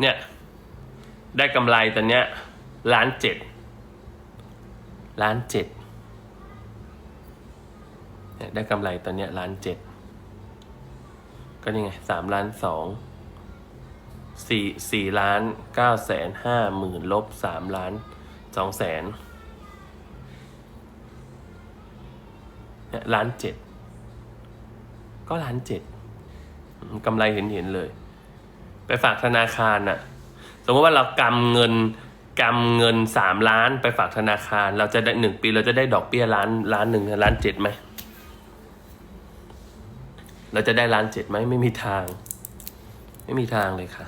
เนี่ย ได้กำไรตอนเนี้ยล้านเจ็ดล้านเจ็ดเนี่ยได้กำไรตอนเนี้ยล้านเจ็ดก็นี่ไงสามล้านสองสี่สี่ล้านเก้าแสนห้าหมื่นลบสามล้านสองแสนเนี่ยล้านเจ็ดก็ล้านเจ็ดกำไรเห็นเห็นๆเลย ไปฝากธนาคารน่ะสมมติว่าเรากำเงินกำเงินสามล้านไปฝากธนาคาร เราจะได้หนึ่งปีเราจะได้ดอกเบี้ยล้านล้านหนึ่งล้านเจ็ดไหมเราจะได้ล้านเจ็ดไหมไม่มีทาง ไม่มีทางเลยค่ะ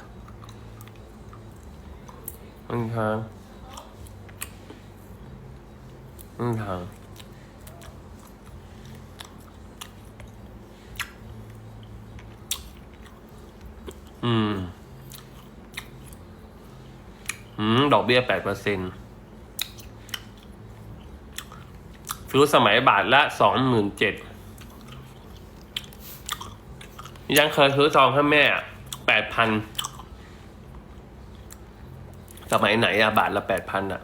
ไม่มีทางไม่มีทางอืม อืม ดอกเบี้ยแปดเปอร์เซ็นต์ซื้อสมัยบาทละสองหมื่นเจ็ดยังเคยซื้อซองให้แม่แปดพันสมัยไหนอะบาทละแปดพันอะ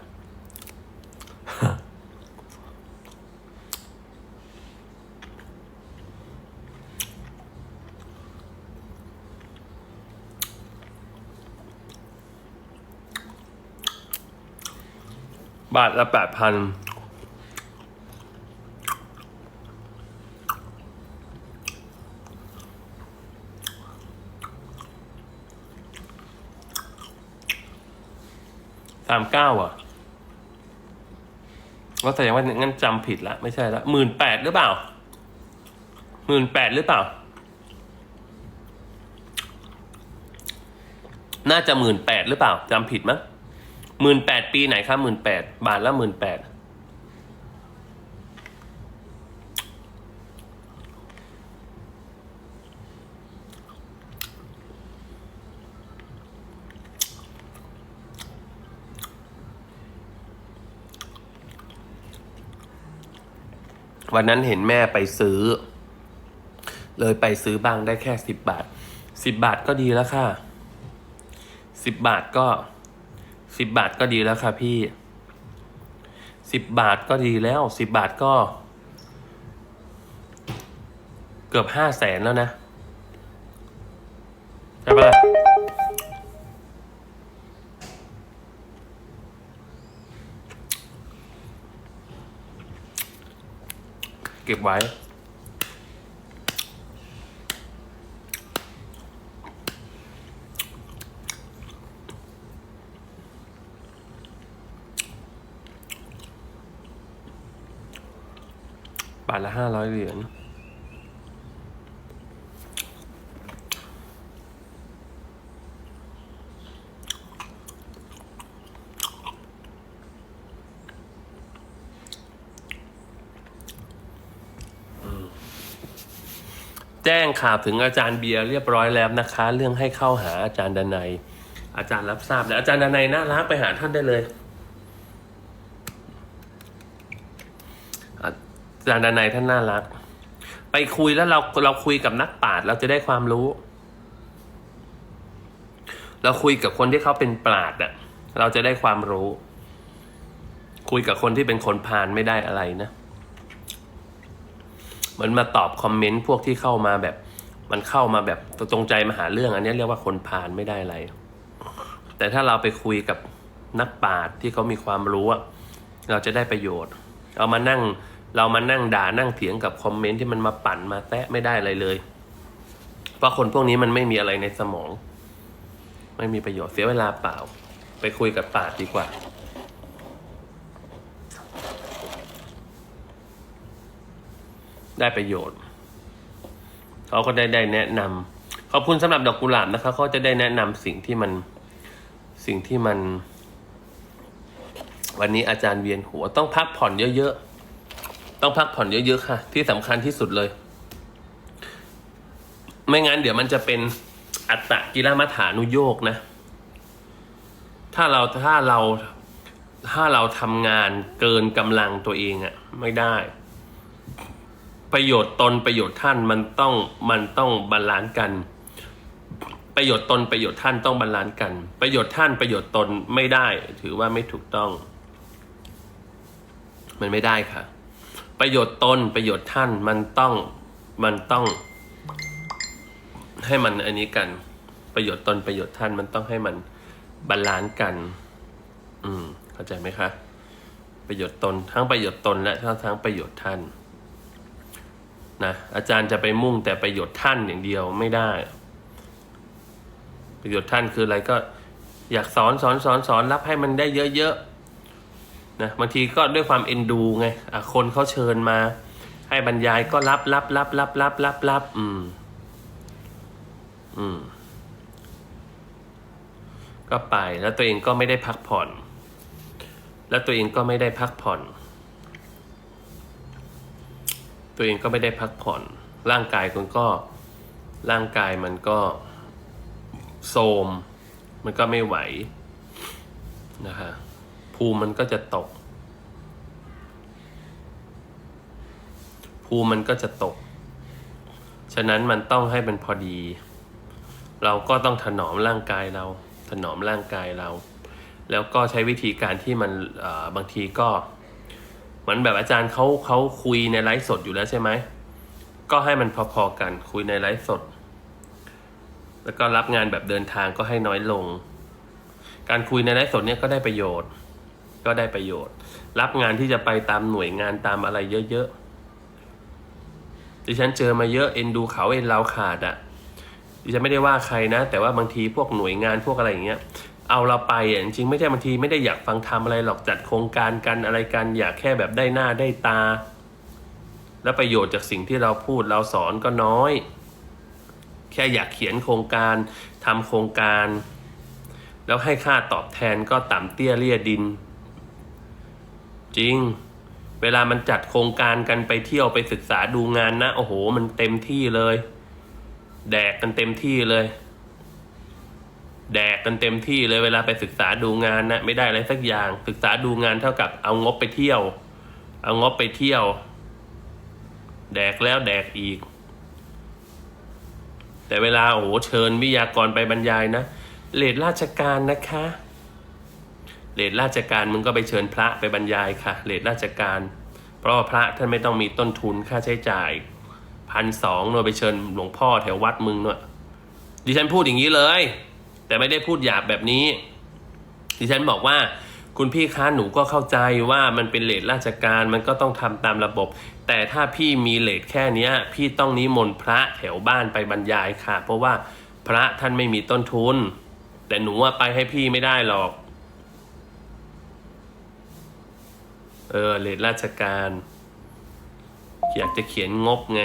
บาทละแปดพันสามเก้าอะก็แสดงว่างั้นจำผิดละ ไม่ใช่ละหมื่นแปดหรือเปล่าหมื่นแปดหรือเปล่า น่าจะหมื่นแปดหรือเปล่าจำผิดมั้ง หมื่นแปดปีไหนครับหมื่นแปดบาทละหมื่นแปดวันนั้นเห็นแม่ไปซื้อ เลยไปซื้อบ้างได้แค่สิบบาทสิบบาทก็ดีแล้วค่ะสิบบาทก็ สิบบาทก็ดีแล้วค่ะพี่สิบบาทก็ดีแล้วสิบบาทก็ เกือบห้าแสนแล้วนะ ใช่ปะล่ะเก็บไว้ บาทละห้าร้อยเหรียญแจ้งข่าวถึงอาจารย์เบียร์เรียบร้อยแล้วนะคะ เรื่องให้เข้าหาอาจารย์ดนัย อาจารย์รับทราบแล้วอาจารย์ดนัยน่ารักไปหาท่านได้เลย อาจารย์ดนัยท่านน่ารัก ไปคุยแล้วเราเราคุยกับนักปราชญ์เราจะได้ความรู้ เราคุยกับคนที่เขาเป็นปราชญ์อะเราจะได้ความรู้ คุยกับคนที่เป็นคนพาลไม่ได้อะไรนะเหมือนมาตอบคอมเมนต์พวกที่เข้ามาแบบ มันเข้ามาแบบตรงใจมาหาเรื่อง อันนี้เรียกว่าคนพาลไม่ได้อะไร แต่ถ้าเราไปคุยกับนักปราชญ์ที่เขามีความรู้อะเราจะได้ประโยชน์ เอามานั่ง เรามานั่งด่านั่งเถียงกับคอมเมนต์ที่มันมาปั่นมาแตะไม่ได้อะไรเลย เพราะคนพวกนี้มันไม่มีอะไรในสมอง ไม่มีประโยชน์เสียเวลาเปล่า ไปคุยกับปาชญ์ดีกว่าได้ประโยชน์ เขาก็ได้ได้แนะนำขอบคุณสำหรับดอกกุหลาบนะคะเขาจะได้แนะนำสิ่งที่มันสิ่งที่มัน วันนี้อาจารย์เวียนหัวต้องพักผ่อนเยอะๆ ต้องพักผ่อนเยอะๆค่ะ ที่สำคัญที่สุดเลย ไม่งั้นเดี๋ยวมันจะเป็นอัตตกิลมัฐานุโยกนะ ถ้าเราถ้าเราถ้าเราทำงานเกินกำลังตัวเองอะไม่ได้ ประโยชน์ตนประโยชน์ท่านมันต้องมันต้องบาลานซ์กัน ประโยชน์ตนประโยชน์ท่านต้องบาลานซ์กัน ประโยชน์ท่านประโยชน์ตนไม่ได้ ถือว่าไม่ถูกต้อง มันไม่ได้ค่ะ ประโยชน์ตนประโยชน์ท่านมันต้องมันต้อง ให้มันอันนี้กัน ประโยชน์ตนประโยชน์ท่านมันต้องให้มันบาลานซ์กัน อืม เข้าใจไหมคะ ประโยชน์ตนทั้งประโยชน์ตนและทั้งทั้งประโยชน์ท่านนะอาจารย์จะไปมุ่งแต่ประโยชน์ท่านอย่างเดียวไม่ได้ ประโยชน์ท่านคืออะไรก็อยากสอนสอนสอนสอนรับให้มันได้เยอะๆ นะบางทีก็ด้วยความเอ็นดูไงคนเขาเชิญมา ให้บรรยายก็รับรับรับรับรับรับรับอืม อืม ก็ไปแล้วตัวเองก็ไม่ได้พักผ่อน แล้วตัวเองก็ไม่ได้พักผ่อน ตัวเองก็ไม่ได้พักผ่อน ร่างกายคุณก็ ร่างกายมันก็โทรมมันก็ไม่ไหวนะฮะ ภูมิมันก็จะตก ภูมิมันก็จะตก ฉะนั้นมันต้องให้มันพอดี เราก็ต้องถนอมร่างกายเรา ถนอมร่างกายเรา แล้วก็ใช้วิธีการที่มันบางทีก็เหมือนแบบอาจารย์เขาเขาคุยในไลฟ์สดอยู่แล้วใช่ไหมก็ให้มันพอๆกันคุยในไลฟ์สด แล้วก็รับงานแบบเดินทางก็ให้น้อยลง การคุยในไลฟ์สดเนี่ยก็ได้ประโยชน์ ก็ได้ประโยชน์ รับงานที่จะไปตามหน่วยงานตามอะไรเยอะๆดิฉันเจอมาเยอะเอ็นดูเขาเอ็นเราขาดอะดิฉันไม่ได้ว่าใครนะ แต่ว่าบางทีพวกหน่วยงานพวกอะไรอย่างเงี้ยเอาเราไปอะจริงๆไม่ใช่บางทีไม่ได้อยากฟังทำอะไรหรอกจัดโครงการกันอะไรกันอยากแค่แบบได้หน้าได้ตา แล้วประโยชน์จากสิ่งที่เราพูดเราสอนก็น้อย แค่อยากเขียนโครงการทำโครงการ แล้วให้ค่าตอบแทนก็ต่ำเตี้ยเลี่ยดิน จริง เวลามันจัดโครงการกันไปเที่ยวไปศึกษาดูงานนะ โอ้โห มันเต็มที่เลย แดกกันเต็มที่เลย แดกกันเต็มที่เลยเวลาไปศึกษาดูงานนะ ไม่ได้อะไรสักอย่าง ศึกษาดูงานเท่ากับเอางบไปเที่ยว เอางบไปเที่ยว แดกแล้วแดกอีก แต่เวลาโอ้โหเชิญวิทยากรไปบรรยายนะเลดราชการนะคะ เลดราชการมึงก็ไปเชิญพระไปบรรยายค่ะเลดราชการ เพราะว่าพระท่านไม่ต้องมีต้นทุนค่าใช้จ่ายพันสองหน่วยไปเชิญหลวงพ่อแถววัดมึงหน่วยดิฉันพูดอย่างนี้เลย แต่ไม่ได้พูดหยาบแบบนี้ ดิฉันบอกว่าคุณพี่คะหนูก็เข้าใจว่ามันเป็นเลทราชการมันก็ต้องทำตามระบบ แต่ถ้าพี่มีเลทแค่เนี้ย พี่ต้องนิมนต์พระแถวบ้านไปบรรยายค่ะ เพราะว่าพระท่านไม่มีต้นทุน แต่หนูว่าไปให้พี่ไม่ได้หรอก เออเลทราชการ อยากจะเขียนงบไง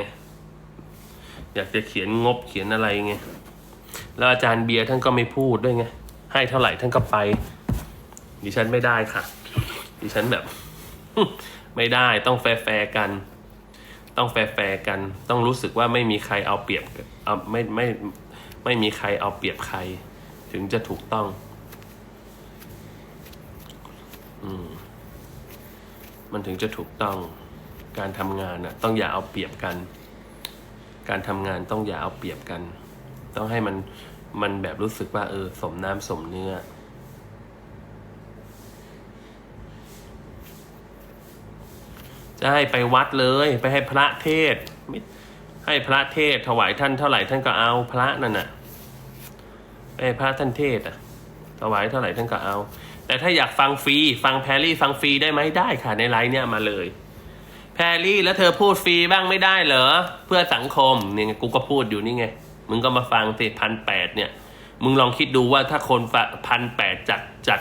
อยากจะเขียนงบเขียนอะไรไง แล้วอาจารย์เบียร์ท่านก็ไม่พูดด้วยไง ให้เท่าไหร่ท่านก็ไป ดิฉันไม่ได้ค่ะ ดิฉันแบบ ไม่ได้ต้องแฟร์กัน ต้องแฟร์กัน ต้องรู้สึกว่าไม่มีใครเอาเปรียบเอาไม่ไม่ไม่มีใครเอาเปรียบใคร ถึงจะถูกต้อง อืม มันถึงจะถูกต้องการทำงานน่ะต้องอย่าเอาเปรียบกัน การทำงานต้องอย่าเอาเปรียบกัน ต้องให้มันมันแบบรู้สึกว่า เออ สมน้ำสมเนื้อจะให้ไปวัดเลยไปให้พระเทศให้พระเทศถวายท่านเท่าไหร่ท่านก็เอาพระนั่นน่ะไปให้พระท่านเทศอะ ถวายเท่าไหร่ท่านก็เอา แต่ถ้าอยากฟังฟรีฟังแพรรี่ฟังฟรีได้ไหมได้ค่ะในไลน์เนี่ยมาเลย แพรรี่แล้วเธอพูดฟรีบ้างไม่ได้เหรอเพื่อสังคมเนี่ยกูก็พูดอยู่นี่ไงมึงก็มาฟังสิพันแปดเนี่ย มึงลองคิดดูว่าถ้าคนพันแปดจัดจัด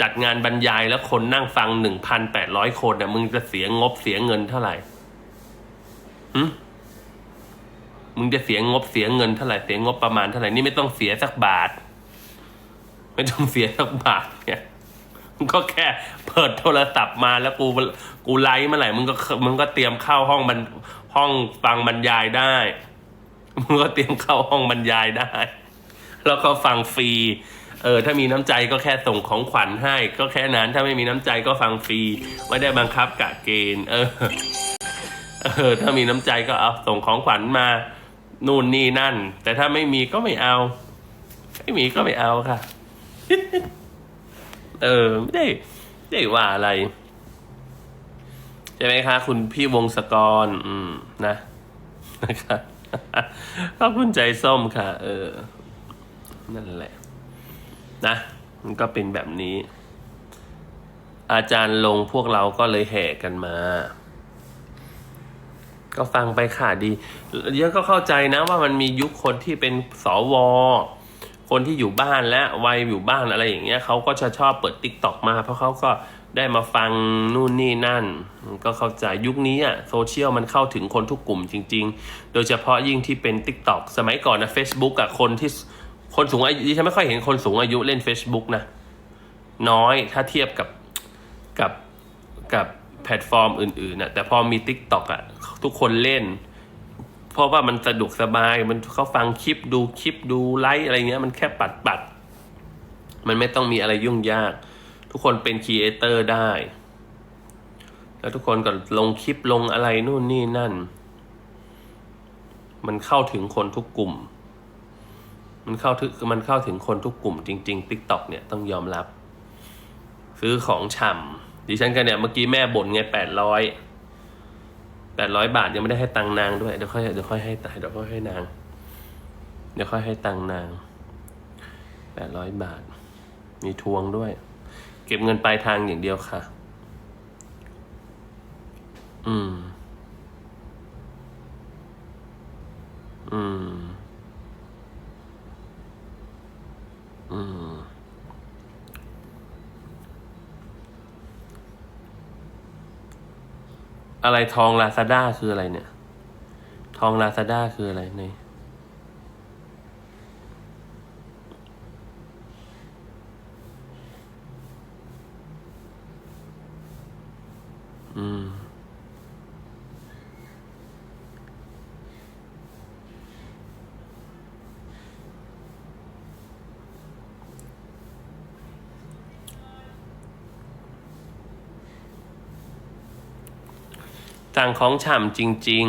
จัดงานบรรยายแล้วคนนั่งฟังหนึ่งพันแปดร้อยคนน่ะมึงจะเสียงบเสียเงินเท่าไหร่หืมึงจะเสียงบเสียเงินเท่าไหร่เสียงบประมาณเท่าไหร่นี่ไม่ต้องเสียสักบาท ไม่ต้องเสียสักบาทเนี่ย มึงก็แค่เปิดโทรศัพท์มาแล้วกูกูไลฟ์เมื่อไหร่มึงก็มึงก็เตรียมเข้าห้องมันห้องฟังบรรยายได้ มึงก็เตรียมเข้าห้องบรรยายได้ แล้วก็ฟังฟรีเออถ้ามีน้ำใจก็แค่ส่งของขวัญให้ ก็แค่นั้นถ้าไม่มีน้ำใจก็ฟังฟรีไม่ได้บังคับกะเกณฑ์ เออ เออ ถ้ามีน้ำใจก็เอาส่งของขวัญมา นู่นนี่นั่น แต่ถ้าไม่มีก็ไม่เอา ไม่มีก็ไม่เอาค่ะ เออไม่ได้ไม่ได้ว่าอะไรใช่ไหมคะ คุณพี่วงศกร อืมนะนะคะขอบคุณใจส้มค่ะ เออ นั่นแหละ นะ มันก็เป็นแบบนี้ อาจารย์ลงพวกเราก็เลยแห่กันมา ก็ฟังไปค่ะดีเยอะก็เข้าใจนะว่ามันมียุคคนที่เป็นสว คนที่อยู่บ้านและวัยอยู่บ้านอะไรอย่างเงี้ยเขาก็จะชอบเปิดติ๊กต็อกมา เพราะเขาก็ได้มาฟังนู่นนี่นั่น ก็เข้าใจยุคนี้อะโซเชียลมันเข้าถึงคนทุกกลุ่มจริง ๆ โดยเฉพาะยิ่งที่เป็น t ิ k t o k สมัยก่อนนะ Facebook อะคนที่คนสูงอายุฉันไม่ค่อยเห็นคนสูงอายุเล่น Facebook นะ น้อยถ้าเทียบกับกับกับแพลตฟอร์มอื่นๆนะแต่พอมี t ิ k t o k อะทุกคนเล่น เพราะว่ามันสะดวกสบาย มันเขาฟังคลิปดูคลิปดูไลฟ์อะไรเงี้ย มันแค่ปัดปัด มันไม่ต้องมีอะไรยุ่งยาก ทุกคนเป็นครีเอเตอร์ได้ แล้วทุกคนก็ลงคลิปลงอะไรนู่นนี่นั่น มันเข้าถึงคนทุกกลุ่ม มันเข้าถึงมันเข้าถึงคนทุกกลุ่มจริง ๆ t ิ k t o k เนี่ยต้องยอมรับ ซื้อของฉ่ำดิฉันกันเนี่ยเมื่อกี้แม่บ่นไงแปดร้อย ปดร้อยบาทยังไม่ได้ให้ตังนางด้วยเดี๋ยวค่อยเดี๋ยวค่อยให้เดี๋ยวค่อยให้นาง เดี๋ยวค่อยให้ตังนางแปดร้อยบาท มีทวงด้วย เก็บเงินปลายทางอย่างเดียวค่ะ อืม อืม อืม อะไรทองลาซาด้าคืออะไรเนี่ย ทองลาซาด้าคืออะไรเนี่ย สั่งของฉ่ำจริง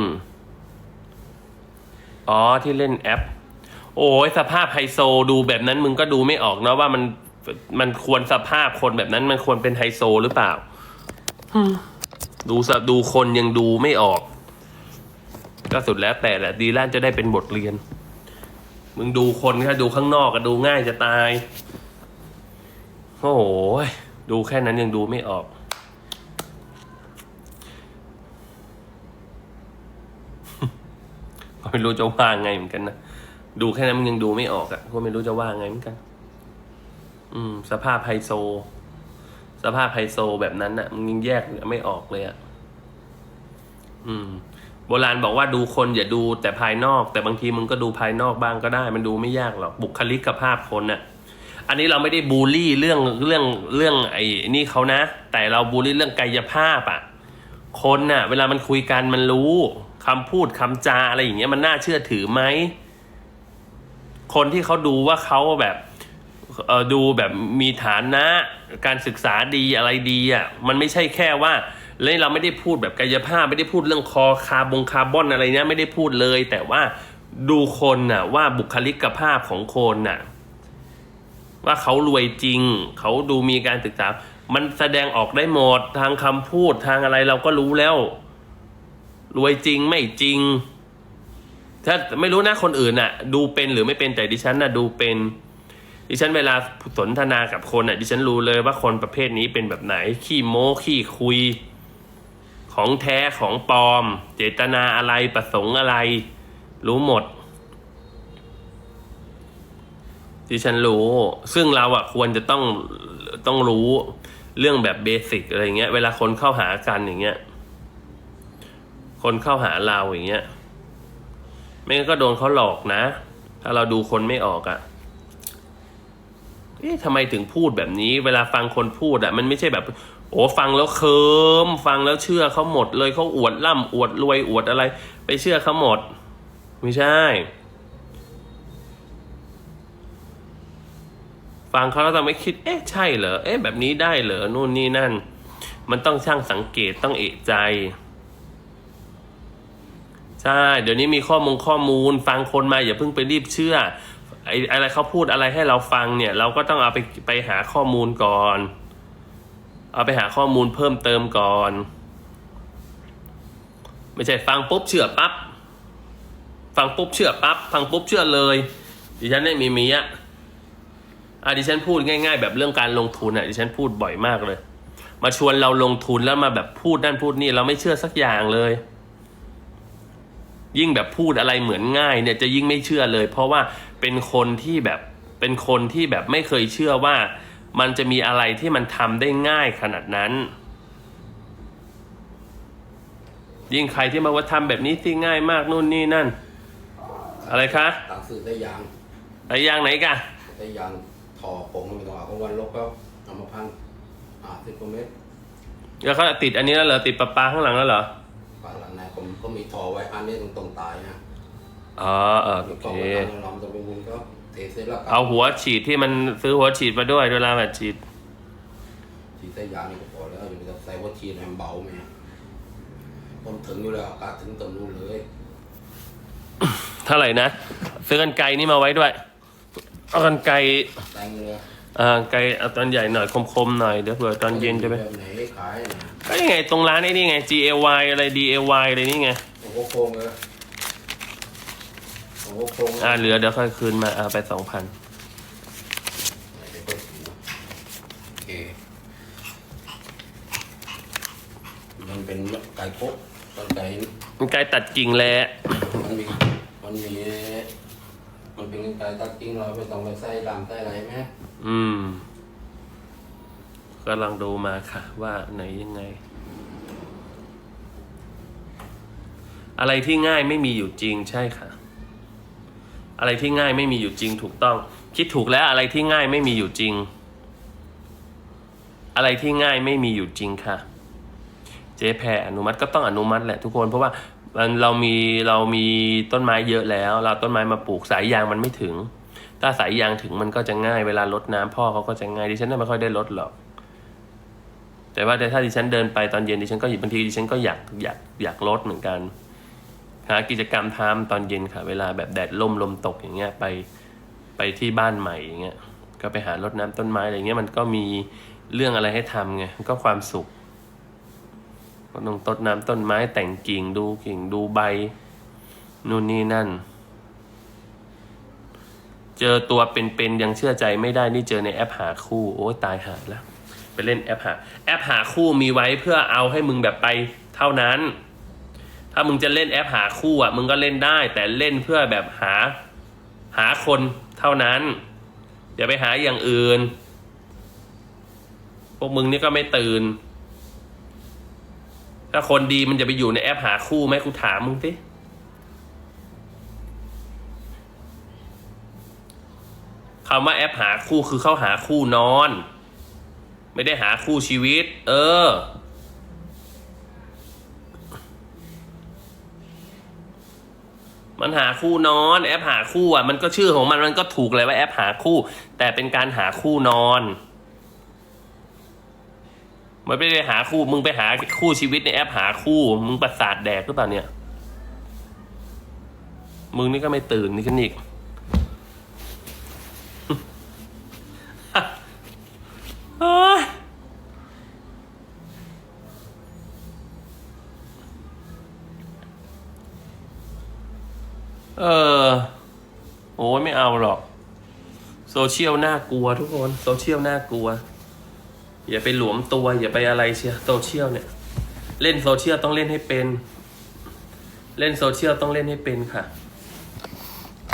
ๆ อ๋อที่เล่นแอป โอ้ยสภาพไฮโซดูแบบนั้นมึงก็ดูไม่ออกนะว่ามันมันควรสภาพคนแบบนั้นมันควรเป็นไฮโซหรือเปล่าดูสดูคนยังดูไม่ออก ก็สุดแล้วแต่แหละดีแล้วจะได้เป็นบทเรียน มึงดูคนถ้าดูข้างนอกก็ดูง่ายจะตาย โอ้โหดูแค่นั้นยังดูไม่ออก ไม่รู้จะว่าไงเหมือนกันนะดูแค่นั้นมันยังดูไม่ออกอะ่ะก็ไม่รู้จะว่าไงเหมือนกัน อืม สภาพไฮโซ สภาพไฮโซแบบนั้นอะ่ะมันยังแยกไม่ออกเลยอะ่ะอืม โบราณบอกว่าดูคนอย่าดูแต่ภายนอก แต่บางทีมึงก็ดูภายนอกบ้างก็ได้ มันดูไม่ยากหรอกบุคลิกภาพคนน่ะอันนี้เราไม่ได้บูลลี่เรื่องเรื่องเรื่องไอ้นี่เขานะ แต่เราบูลลี่เรื่องกายภาพอะ่ะ คนน่ะ เวลามันคุยกันมันรู้ คำพูดคำจาอะไรอย่างเงี้ยมันน่าเชื่อถือไหม คนที่เขาดูว่าเขาแบบเออดูแบบมีฐานะการศึกษาดีอะไรดีอะ่ะมันไม่ใช่แค่ว่าเลยเราไม่ได้พูดแบบกายภาพ ไม่ได้พูดเรื่องคอคาร์บงคาร์บอนอะไรเนี้ยไม่ได้พูดเลย แต่ว่าดูคนน่ะว่าบุคลิกภาพของคนน่ะ ว่าเขารวยจริง เขาดูมีการศึกษา มันแสดงออกได้หมดทางคำพูดทางอะไรเราก็รู้แล้ว รวยจริงไม่จริง ถ้าไม่รู้นะคนอื่นน่ะ ดูเป็นหรือไม่เป็นแต่ดิฉันน่ะดูเป็น ดิฉันเวลาสนทนากับคนน่ะ ดิฉันรู้เลยว่าคนประเภทนี้เป็นแบบไหน ขี้โม้ขี้คุย ของแท้ของปลอม เจตนาอะไรประสงค์อะไร รู้หมดดิฉันรู้ ซึ่งเราอะควรจะต้องต้องรู้เรื่องแบบเบสิกอะไรเงี้ย เวลาคนเข้าหากันอย่างเงี้ย คนเข้าหาเราอย่างเงี้ย ไม่งั้นก็โดนเขาหลอกนะ ถ้าเราดูคนไม่ออกอะ่ะ เอ๊ะทำไมถึงพูดแบบนี้ เวลาฟังคนพูดอะ่ะ มันไม่ใช่แบบ โอ้ฟังแล้วเคิมฟังแล้วเชื่อเขาหมดเลยเขาอวดร่ำอวดรวยอวดอะไร ไปเชื่อเขาหมด ไม่ใช่ ฟังเขาแล้วต้องไม่คิด เอ๊ะใช่เหรอ เอ๊ะแบบนี้ได้เหรอ นู่นนี่นั่น มันต้องช่างสังเกตต้องเอะใจ ใช่ เดี๋ยวนี้มีข้อมูลข้อมูล ฟังคนมาอย่าเพิ่งไปรีบเชื่อไอ้อะไรเขาพูดอะไรให้เราฟังเนี่ย เราก็ต้องเอาไปไปหาข้อมูลก่อน เอาไปหาข้อมูลเพิ่มเติมก่อน ไม่ใช่ฟังปุ๊บเชื่อปั๊บฟังปุ๊บเชื่อปั๊บฟังปุ๊บเชื่อเลย ดิฉันเนี่ยมีมีอะอะดิฉันพูดง่าย ๆ แบบเรื่องการลงทุนอะดิฉันพูดบ่อยมากเลย มาชวนเราลงทุนแล้วมาแบบพูดนั่นพูดนี่เราไม่เชื่อสักอย่างเลย ยิ่งแบบพูดอะไรเหมือนง่ายเนี่ยจะยิ่งไม่เชื่อเลย เพราะว่าเป็นคนที่แบบเป็นคนที่แบบไม่เคยเชื่อว่า มันจะมีอะไรที่มันทำได้ง่ายขนาดนั้น ยิ่งใครที่มาว่าทำแบบนี้สิง่ายมากนู่นนี่นั่น อะไรคะตังสื่อได้ยางอะไรอย่างไหนกะได้ยางถอผงไม่ต้องเอาของวันลบก็เอามาพันอ่าสิบกว่าเมตรแล้วเขาติดอันนี้แล้วเหรอติดปลาปลาข้างหลังแล้วเหรอป่าหลังใน ผมก็มีทอไว้อันนี้ตรงตรงตายนะอ๋อเออแล้โอวก็เคไว้ทางเราจะไปวุ้นก็เทเสร็จแล้วก็เอาหัวฉีดที่มันซื้อหัวฉีดมาด้วยเวลาแบบฉีด ฉีดได้ยางนี่ก็พอแล้วอยู่จะใส่ว่าฉีดให้มันเบาไหมผมถึงอยู่แล้วอากาศถึงตรงนู้นเลยเท่าไหร่นะ ซื้อกันไกรนี่มาไว้ด้วย เอากันไกรแตงเลยอ่าไกลเอาตอนใหญ่หน่อยคมๆหน่อยเดี๋ยวเผื่อตอนเย็นจะไป แบบไหนขายเนี่ย ก็ยังไงตรงร้านไอ้นี่ไง G A Y อะไร D A Y อะไรนี่ไงโอ้โหโครงเลยโอ้โหโครงอ่าเหลือเดี๋ยวค่อยคืนมาอ่าไปสองพันเดี๋ยวก็โอเคมันเป็นไก่โคกต้นไก่มันไกลตัดกิ่งแหละมันมีมันมีมันเป็นไก่ตัดกิ้งเราไม่ต้องไปใส่ดำใส่อะไรไหมอืม กำลังดูมาค่ะ ว่าไหนยังไง อะไรที่ง่ายไม่มีอยู่จริงใช่ค่ะ อะไรที่ง่ายไม่มีอยู่จริงถูกต้อง คิดถูกแล้วอะไรที่ง่ายไม่มีอยู่จริง อะไรที่ง่ายไม่มีอยู่จริงค่ะ เจ๊แพรอนุมัติก็ต้องอนุมัติแหละทุกคนเพราะว่ามันเรามีเรามีต้นไม้เยอะแล้ว เราต้นไม้มาปลูกสายยางมันไม่ถึง ถ้าสายยางถึงมันก็จะง่ายเวลารดน้ำพ่อเขาก็จะง่ายดิฉันไม่ค่อยได้รดหรอก แต่ว่าแต่ถ้าดิฉันเดินไปตอนเย็นดิฉันก็บางทีดิฉันก็อยากอยากอยากรดเหมือนกันหากิจกรรมทำตอนเย็นค่ะ เวลาแบบแดดล่มลมตกอย่างเงี้ยไปไปที่บ้านใหม่อย่างเงี้ยก็ไปหารดน้ำต้นไม้อะไรเงี้ยมันก็มีเรื่องอะไรให้ทำไงก็ความสุขก็ต้องต้นน้ำต้นไม้แต่งกิ่งดูกิ่งดูใบนู่นนี่นั่น เจอตัวเป็นๆยังเชื่อใจไม่ได้นี่เจอในแอปหาคู่ โอ้ตายหาแล้ว เล่นแอปหา แอปหาคู่มีไว้เพื่อเอาให้มึงแบบไปเท่านั้น ถ้ามึงจะเล่นแอปหาคู่อะมึงก็เล่นได้ แต่เล่นเพื่อแบบหาหาคนเท่านั้น อย่าไปหาอย่างอื่น พวกมึงนี่ก็ไม่ตื่น ถ้าคนดีมันจะไปอยู่ในแอปหาคู่ไหมกูถามมึงสิคำว่าแอปหาคู่คือเข้าหาคู่นอน ไม่ได้หาคู่ชีวิต เออ มันหาคู่นอน แอปหาคู่อะ มันก็ชื่อของมันมันก็ถูกเลยว่าแอปหาคู่ แต่เป็นการหาคู่นอนมันไม่ได้หาคู่มึงไปหาคู่ชีวิตในแอปหาคู่ มึงประสาทแดกหรือเปล่าเนี่ย มึงนี่ก็ไม่ตื่นนี่กันอีกโอ๊ยเออ ไม่เอาหรอก โซเชียลน่ากลัวทุกคน โซเชียลน่ากลัว อย่าไปหลวมตัว อย่าไปอะไรเชียโซเชียลเนี่ย เล่นโซเชียลต้องเล่นให้เป็น เล่นโซเชียลต้องเล่นให้เป็นค่ะ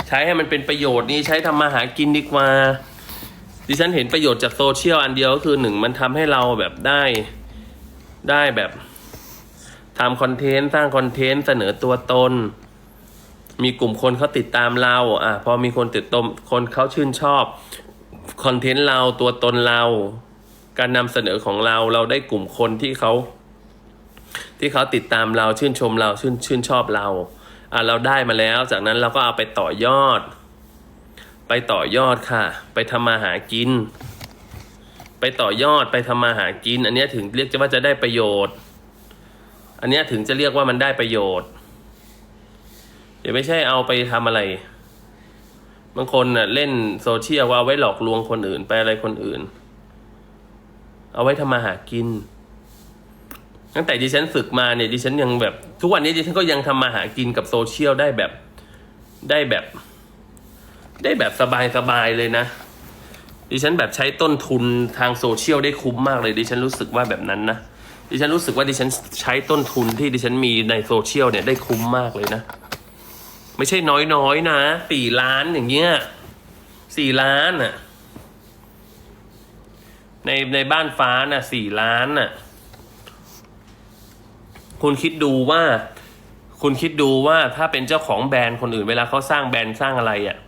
ใช้ให้มันเป็นประโยชน์นี่ใช้ทำมาหากินดีกว่าดิฉันเห็นประโยชน์จากโซเชียลอันเดียวก็คือหนึ่งมันทำให้เราแบบได้ได้แบบทำคอนเทนต์สร้างคอนเทนต์เสนอตัวตน มีกลุ่มคนเขาติดตามเราอะพอมีคนติดตมคนเขาชื่นชอบคอนเทนต์เราตัวตนเรา การนำเสนอของเราเราได้กลุ่มคนที่เขาที่เขาติดตามเราชื่นชมเราชื่นชื่นชอบเราอะเราได้มาแล้ว จากนั้นเราก็เอาไปต่อยอด ไปต่อยอดค่ะ ไปทำมาหากิน ไปต่อยอดไปทำมาหากิน อันนี้ถึงเรียกจะว่าจะได้ประโยชน์ อันนี้ถึงจะเรียกว่ามันได้ประโยชน์ เดี๋ยวไม่ใช่เอาไปทำอะไร บางคนน่ะ เล่นโซเชียลว่าเอาไว้หลอกลวงคนอื่นไปอะไรคนอื่น เอาไว้ทำมาหากิน ตั้งแต่ดิฉันฝึกมาเนี่ยดิฉันยังแบบ ทุกวันนี้ดิฉันก็ยังทำมาหากินกับโซเชียลได้แบบได้แบบ ได้แบบสบายๆเลยนะดิฉันแบบใช้ต้นทุนทางโซเชียลได้คุ้มมากเลยดิฉันรู้สึกว่าแบบนั้นนะดิฉันรู้สึกว่าดิฉันใช้ต้นทุนที่ดิฉันมีในโซเชียลเนี่ยได้คุ้มมากเลยนะ ไม่ใช่น้อยๆนะสี่ล้านอย่างเงี้ยสี่ล้านน่ะ ในในบ้านฟ้าน่ะสี่ล้านน่ะ คุณคิดดูว่า คุณคิดดูว่าถ้าเป็นเจ้าของแบรนด์คนอื่นเวลาเขาสร้างแบรนด์สร้างอะไรอะ่ะ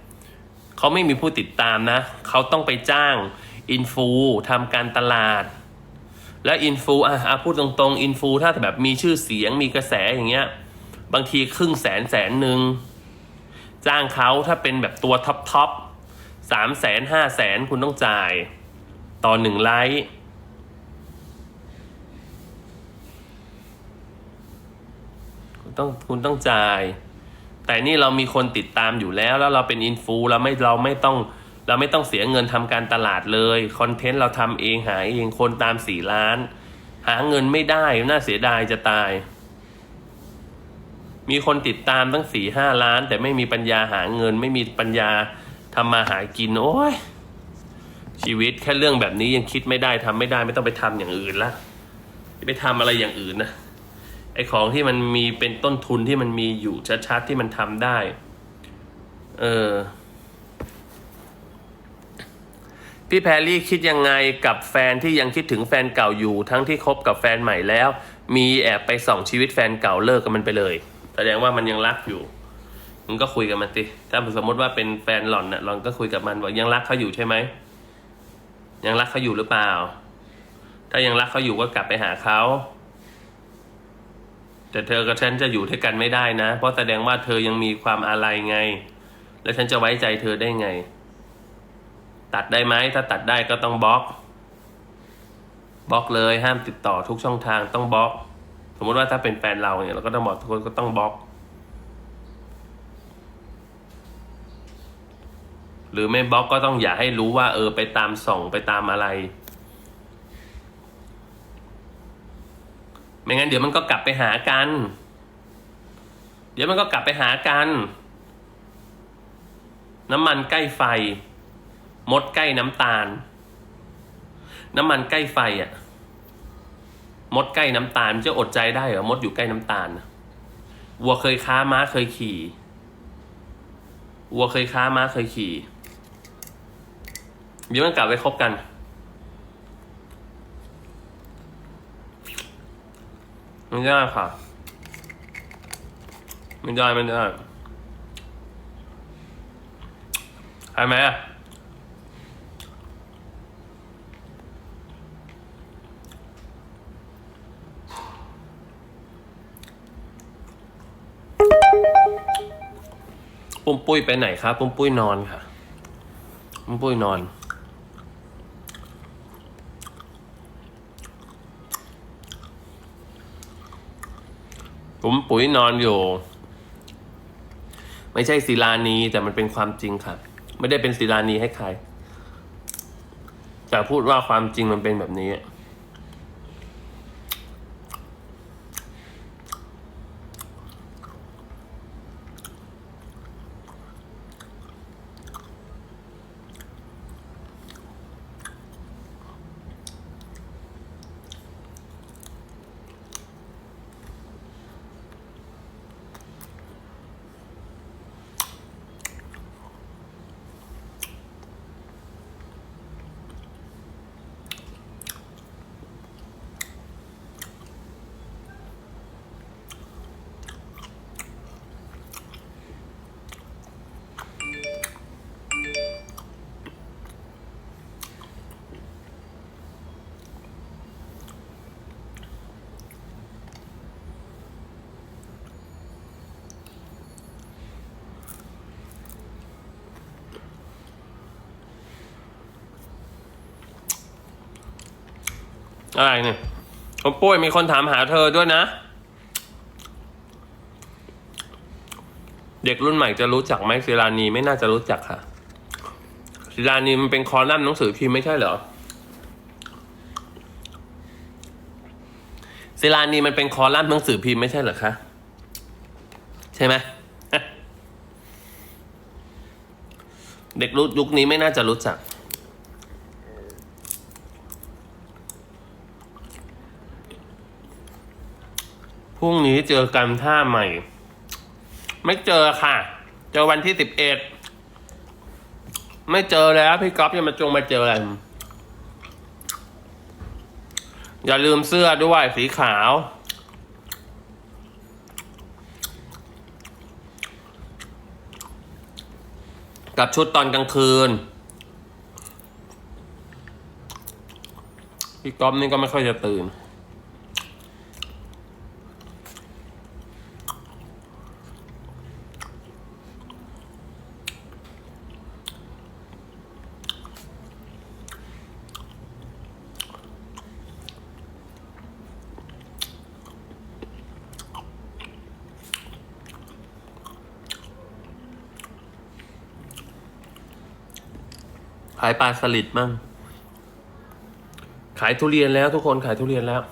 เขาไม่มีผู้ติดตามนะ เขาต้องไปจ้างอินฟูทำการตลาด และอินฟูอะอะพูดตรงๆอินฟูถ้าแบบมีชื่อเสียงมีกระแสอย่างเงี้ย บางทีครึ่งแสนแสนหนึ่ง จ้างเขาถ้าเป็นแบบตัวท็อปท็อปสามแสนห้าแสนคุณต้องจ่าย ต่อหนึ่งไลค์คุณต้องคุณต้องจ่าย แต่นี่เรามีคนติดตามอยู่แล้ว แล้วเราเป็นอินฟูเราไม่เราไม่ต้องเราไม่ต้องเสียเงินทำการตลาดเลย คอนเทนต์เราทำเองหาเองคนตามสี่ล้าน หาเงินไม่ได้น่าเสียดายจะตาย มีคนติดตามตั้งสี่ห้าล้าน แต่ไม่มีปัญญาหาเงิน ไม่มีปัญญาทำมาหากิน โอ้ย ชีวิตแค่เรื่องแบบนี้ยังคิดไม่ได้ทำไม่ได้ไม่ต้องไปทำอย่างอื่นละไปทำอะไรอย่างอื่นนะไอของที่มันมีเป็นต้นทุนที่มันมีอยู่ชัดๆที่มันทำได้ เออพี่แพรรี่คิดยังไงกับแฟนที่ยังคิดถึงแฟนเก่าอยู่ ทั้งที่คบกับแฟนใหม่แล้ว มีแอบไปส่องชีวิตแฟนเก่าเลิกกับมันไปเลย ดงว่ามันยังรักอยู่มึงก็คุยกับมันสิถ้าสมมติว่าเป็นแฟนหล่อนน่ะหล่อนก็คุยกับมันว่ายังรักเขาอยู่ใช่ไหมยังรักเขาอยู่หรือเปล่า ถ้ายังรักเขาอยู่ก็กลับไปหาเขาแต่เธอกับฉันจะอยู่ด้วยกันไม่ได้นะ เพราะแสดงว่าเธอยังมีความอาลัยไง แล้วฉันจะไว้ใจเธอได้ไง ตัดได้ไหมถ้าตัดได้ก็ต้องบล็อกบล็อกเลยห้ามติดต่อทุกช่องทางต้องบล็อก มมติว่าถ้าเป็นแฟนเราเนี่ยเราก็ต้องบอกทุกคนก็ต้องบล็อก หรือไม่บล็อกก็ต้องอย่าให้รู้ว่า เออ ไปตามส่องไปตามอะไร ไม่งั้นเดี๋ยวมันก็กลับไปหากัน เดี๋ยวมันก็กลับไปหากัน น้ำมันใกล้ไฟ มดใกล้น้ำตาล น้ำมันใกล้ไฟอะ มดใกล้น้ำตาลมันจะอดใจได้เหรอมดอยู่ใกล้น้ำตาลวัวเคยค้าม้าเคยขี่วัวเคยค้าม้าเคยขี่เดี๋ยวมันกลับไปคบกัน ไม่ได้ค่ะ ไม่ได้ไม่ได้ใช่ไหมอะ ปุ้มปุ้ยไปไหนครับปุ้มปุ้ยนอนค่ะปุ้มปุ้ยนอนผมปุ๋ยนอนอยู่ ไม่ใช่ศิลานีแต่มันเป็นความจริงครับไม่ได้เป็นศิลานีให้ใครแต่พูดว่าความจริงมันเป็นแบบนี้ อะไรเนี่ยผมปุ้ยมีคนถามหาเธอด้วยนะ เด็กรุ่นใหม่จะรู้จักไหมศิลานีไม่น่าจะรู้จักค่ะศิลานีมันเป็นคอลัมน์หนังสือพิมพ์ไม่ใช่เหรอศิลานีมันเป็นคอลัมน์หนังสือพิมพ์ไม่ใช่เหรอคะใช่ไหมเด็กรุ่นยุคนี้ไม่น่าจะรู้จัก พรุ่งนี้เจอกันท่าใหม่ ไม่เจอค่ะ เจอวันที่สิบเอ็ดไม่เจอแล้ว พี่ก๊อฟจะมาจงมาเจออะไร อย่าลืมเสื้อด้วยสีขาว กับชุดตอนกลางคืน พี่ก๊อฟนี่ก็ไม่ค่อยจะตื่นายปลาสลิดมั่ง ขายทุเรียนแล้วทุกคนขายทุเรียนแล้ว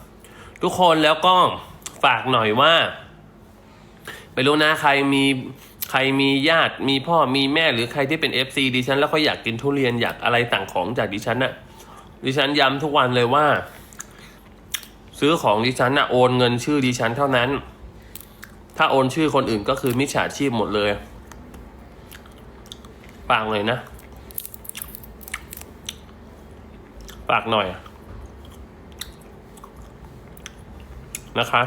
ทุกคนแล้วก็ฝากหน่อยว่าไม่รู้นะใครมีใครมีญาติมีพ่อมีแม่หรือใครที่เป็นเอฟซีดิฉัน แล้วเขาอยากกินทุเรียนอยากอะไรต่างของจากดิฉันน่ะ ดิฉันย้ำทุกวันเลยว่า ซื้อของดิฉันน่ะโอนเงินชื่อดิฉันเท่านั้น ถ้าโอนชื่อคนอื่นก็คือมิจฉาชีพหมดเลยฝากหน่อยนะ ฝากหน่อยนะคะ